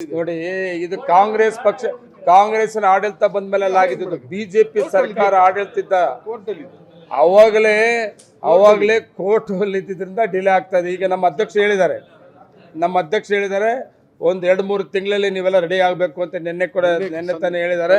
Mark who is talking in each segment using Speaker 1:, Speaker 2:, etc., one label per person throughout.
Speaker 1: ನೋಡಿ ಇದು ಕಾಂಗ್ರೆಸ್ ಪಕ್ಷ ಕಾಂಗ್ರೆಸ್ನ ಆಡಳಿತ ಬಂದ ಮೇಲೆ ಆಗಿದ್ದು ಬಿಜೆಪಿ ಸರ್ಕಾರ ಆಡಳಿತ ಅವಾಗಲೇ ಅವಾಗಲೇ ಕೋರ್ಟ್ ಇದ್ದಿದ್ರಿಂದ ಡಿಲೇ ಆಗ್ತದೆ ಈಗ ನಮ್ಮ ಅಧ್ಯಕ್ಷ ಹೇಳಿದ್ದಾರೆ. ನಮ್ಮ ಅಧ್ಯಕ್ಷ ಹೇಳಿದ್ದಾರೆ ಒಂದ್ ಎರಡ್ ಮೂರು ತಿಂಗಳಲ್ಲಿ ನೀವೆಲ್ಲ ರೆಡಿ ಆಗಬೇಕು ಅಂತ ನಿನ್ನೆ ಕೂಡ ನಿನ್ನೆ ತಾನೇ ಹೇಳಿದ್ದಾರೆ.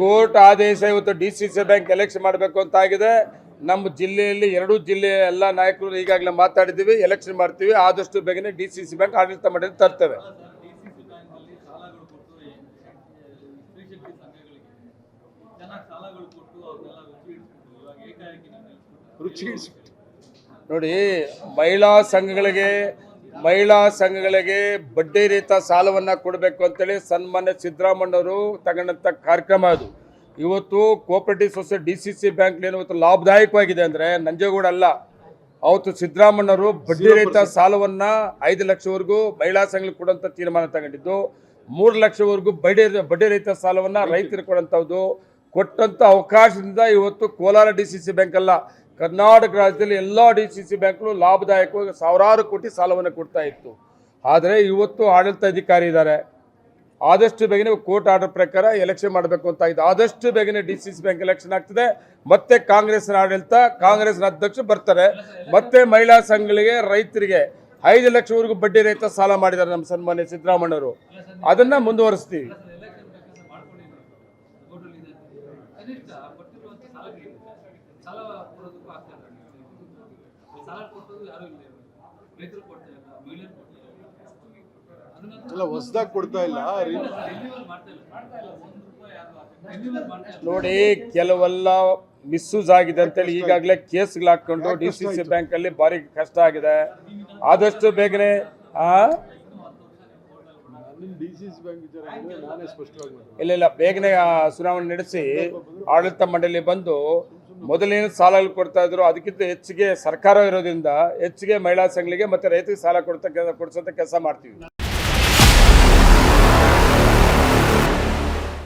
Speaker 2: ಕೋರ್ಟ್
Speaker 1: ಆದೇಶ ಇವತ್ತು D C C bank election ಮಾಡಬೇಕು ಅಂತ ಆಗಿದೆ. ನಮ್ಮ ಜಿಲ್ಲೆಯಲ್ಲಿ ಎರಡೂ ಜಿಲ್ಲೆಯ ಎಲ್ಲ ನಾಯಕರು ಈಗಾಗಲೇ ಮಾತಾಡಿದ್ದೀವಿ ಎಲೆಕ್ಷನ್ ಮಾಡ್ತೀವಿ. ಆದಷ್ಟು ಬೇಗನೆ ಡಿ ಸಿ ಸಿ ಬ್ಯಾಂಕ್ ಆಡಳಿತ ಮಾಡಿ ತರ್ತೇವೆ. ನೋಡಿ ಮಹಿಳಾ ಸಂಘಗಳಿಗೆ ಮಹಿಳಾ ಸಂಘಗಳಿಗೆ ಬಡ್ಡಿ ರಹಿತ ಸಾಲವನ್ನು ಕೊಡಬೇಕು ಅಂತೇಳಿ ಸನ್ಮಾನ್ಯ ಸಿದ್ದರಾಮಣ್ಣವರು ತಗೊಂಡಂಥ ಕಾರ್ಯಕ್ರಮ ಅದು. ಇವತ್ತು cooperative society D C C bank ಏನು ಇವತ್ತು ಲಾಭದಾಯಕವಾಗಿದೆ ಅಂದರೆ ನಂಜೇಗೌಡ ಅಲ್ಲ. ಅವತ್ತು ಸಿದ್ದರಾಮಣ್ಣವರು ಬಡ್ಡಿ ರಹಿತ ಸಾಲವನ್ನು ಐದು ಲಕ್ಷವರೆಗೂ ಮಹಿಳಾ ಸಂಘಗಳಿಗೆ ಕೊಡುವಂಥ ತೀರ್ಮಾನ ತಗೊಂಡಿದ್ದು. ಮೂರು ಲಕ್ಷವರೆಗೂ ಬಡ್ಡಿ ಬಡ್ಡಿ ರಹಿತ ಸಾಲವನ್ನು ರೈತರಿಗೆ ಕೊಡುವಂಥದ್ದು ಕೊಟ್ಟಂಥ ಅವಕಾಶದಿಂದ ಇವತ್ತು Kolar D C C bank ಅಲ್ಲ. ಕರ್ನಾಟಕ ರಾಜ್ಯದಲ್ಲಿ ಎಲ್ಲ ಡಿ ಸಿ ಸಿ ಬ್ಯಾಂಕ್ಗಳು ಲಾಭದಾಯಕವಾಗಿ ಸಾವಿರಾರು ಕೋಟಿ ಸಾಲವನ್ನು ಕೊಡ್ತಾ ಇತ್ತು. ಆದರೆ ಇವತ್ತು ಆಡಳಿತಾಧಿಕಾರಿ ಇದ್ದಾರೆ. ಆದಷ್ಟು ಬೇಗನೆ ಕೋರ್ಟ್ ಆರ್ಡರ್ ಪ್ರಕಾರ ಎಲೆಕ್ಷನ್ ಮಾಡಬೇಕು ಅಂತ ಇದೆ ಆದಷ್ಟು ಬೇಗನೆ D C C bank election ಆಗ್ತದೆ. ಮತ್ತೆ ಕಾಂಗ್ರೆಸ್ನ ಆಡಳಿತ, ಕಾಂಗ್ರೆಸ್ನ ಅಧ್ಯಕ್ಷ ಬರ್ತಾರೆ. ಮತ್ತೆ ಮಹಿಳಾ ಸಂಘಗಳಿಗೆ ರೈತರಿಗೆ ಐದು ಲಕ್ಷವರೆಗೂ ಬಡ್ಡಿ ರಹಿತ ಸಾಲ ಮಾಡಿದ್ದಾರೆ ನಮ್ಮ ಸನ್ಮಾನ್ಯ ಸಿದ್ದರಾಮಣ್ಣವರು ಅದನ್ನ ಮುಂದುವರಿಸ್ತೀವಿ.
Speaker 2: ಸಾಲಗಳಿಗೆ ಸಾಲ ಕೊಡೋದಕ್ಕೂ ಆಗ್ತಾ ಇಲ್ಲ. ಸಾಲ ಕೊಟ್ಟೋದು ಯಾರೂ ಇಲ್ಲ. ರೈತರು ಕೊಡ್ತಾ ಇಲ್ಲ ಮಹಿಳೆಯರು ಕೊಡ್ತಾ ಇಲ್ಲ.
Speaker 3: ಎಲ್ಲ ಹೊಸದಾಗಿ ಕೊಡ್ತಾ ಇಲ್ಲ
Speaker 1: ನೋಡಿ ಕೆಲವೆಲ್ಲ ಮಿಸ್ಯೂಸ್ ಆಗಿದೆ ಅಂತೇಳಿ ಈಗಾಗಲೇ ಕೇಸ್ಗಳು ಹಾಕೊಂಡು ಡಿ ಸಿ ಸಿ ಬ್ಯಾಂಕಲ್ಲಿ ಭಾರಿ ಕಷ್ಟ ಆಗಿದೆ. ಆದಷ್ಟು ಬೇಗನೆ ಆ
Speaker 3: ಡಿ ಸಿ ಸಿ ಬ್ಯಾಂಕ್ ವಿಚಾರ ಅಂದ್ರೆ ನಾನೇ ಸ್ಪಷ್ಟವಾಗಿ ಮಾತಾಡ್ತೀನಿ.
Speaker 1: ಇಲ್ಲ ಇಲ್ಲ, ಬೇಗನೆ ಚುನಾವಣೆ ನಡೆಸಿ ಆಡಳಿತ ಮಂಡಳಿ ಬಂದು ಮೊದಲೇನು ಸಾಲಗಳು ಕೊಡ್ತಾ ಇದ್ರು, ಅದಕ್ಕಿಂತ ಹೆಚ್ಚಿಗೆ ಸರ್ಕಾರ ಇರೋದ್ರಿಂದ ಹೆಚ್ಚಿಗೆ ಮಹಿಳಾ ಸಂಘಗಳಿಗೆ ಮತ್ತೆ ರೈತರಿಗೆ ಸಾಲ ಕೊಡ್ತಕ್ಕ ಕೊಡಿಸೋಂಥ ಕೆಲಸ ಮಾಡ್ತೀವಿ.